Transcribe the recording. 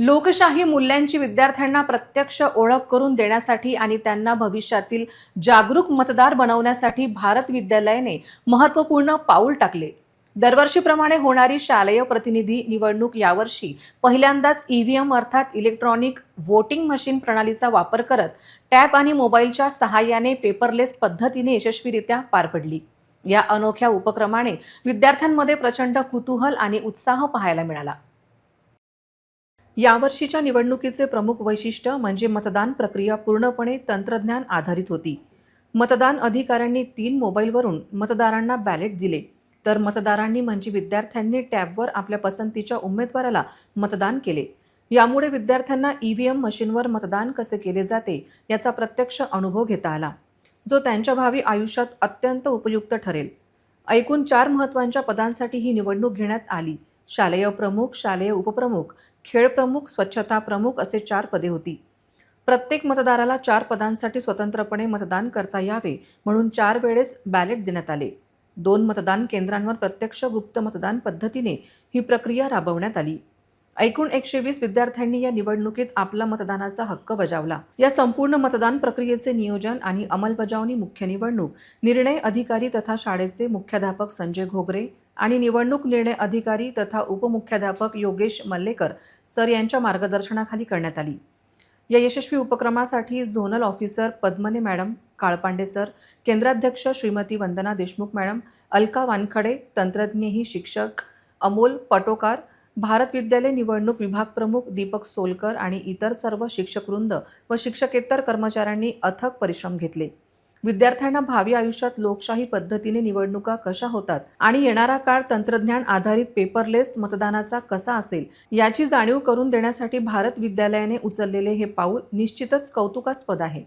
लोकशाही मूल्यांची विद्यार्थ्यांना प्रत्यक्ष ओळख करून देण्यासाठी आणि त्यांना भविष्यातील जागरूक मतदार बनवण्यासाठी भारत विद्यालयाने महत्त्वपूर्ण पाऊल टाकले. दरवर्षीप्रमाणे होणारी शालेय प्रतिनिधी निवडणूक यावर्षी पहिल्यांदाच ईव्हीएम अर्थात इलेक्ट्रॉनिक व्होटिंग मशीन प्रणालीचा वापर करत टॅब आणि मोबाईलच्या सहाय्याने पेपरलेस पद्धतीने यशस्वीरित्या पार पडली. या अनोख्या उपक्रमाने विद्यार्थ्यांमध्ये प्रचंड कुतूहल आणि उत्साह पाहायला मिळाला. यावर्षीच्या निवडणुकीचे प्रमुख वैशिष्ट्य म्हणजे मतदान प्रक्रिया पूर्णपणे तंत्रज्ञान आधारित होती. मतदान अधिकाऱ्यांनी तीन मोबाईलवरून मतदारांना बॅलेट दिले. तर मतदारांनी म्हणजे विद्यार्थ्यांनी टॅबवर आपल्या पसंतीच्या उमेदवाराला मतदान केले. यामुळे विद्यार्थ्यांना ई व्ही एम मशीनवर मतदान कसे केले जाते याचा प्रत्यक्ष अनुभव घेता आला जो त्यांच्या भावी आयुष्यात अत्यंत उपयुक्त ठरेल. एकूण चार महत्त्वांच्या पदांसाठी ही निवडणूक घेण्यात आली. शालेय प्रमुख शालेय उपप्रमुख खेळ प्रमुख स्वच्छता प्रमुख असे चार पदे होती. प्रत्येक मतदाराला चार पदांसाठी स्वतंत्रपणे मतदान करता यावे म्हणून चार वेळेस बॅलेट देण्यात आले. दोन मतदान केंद्रांवर प्रत्यक्ष गुप्त मतदान पद्धतीने ही प्रक्रिया राबवण्यात आली. एकूण एकशे वीस विद्यार्थ्यांनी या निवडणुकीत आपला मतदानाचा हक्क बजावला. या संपूर्ण मतदान प्रक्रियेचे नियोजन आणि अंमलबजावणी मुख्य निवडणूक निर्णय अधिकारी तथा शाळेचे मुख्याध्यापक संजय घोगरे आणि निवडणूक निर्णय अधिकारी तथा उपमुख्याध्यापक योगेश मल्लेकर सर यांच्या मार्गदर्शनाखाली करण्यात आली. या यशस्वी उपक्रमासाठी zonal officer Padmane madam Kalpande sir केंद्राध्यक्ष Shrimati Vandana Deshmukh madam Alka Wankhede तंत्रज्ञही शिक्षक अमोल पटोकार भारत विद्यालय निवडणूक विभाग प्रमुख दीपक सोलकर आणि इतर सर्व शिक्षकवृंद व शिक्षकेतर कर्मचाऱ्यांनी अथक परिश्रम घेतले. विद्यार्थ्यांना भावी आयुष्यात लोकशाही पद्धतीने निवडणुका कशा होतात आणि येणारा काळ तंत्रज्ञान आधारित पेपरलेस मतदानाचा कसा असेल याची जाणीव करून देण्यासाठी भारत विद्यालयाने उचललेले हे पाऊल निश्चितच कौतुकास्पद आहे.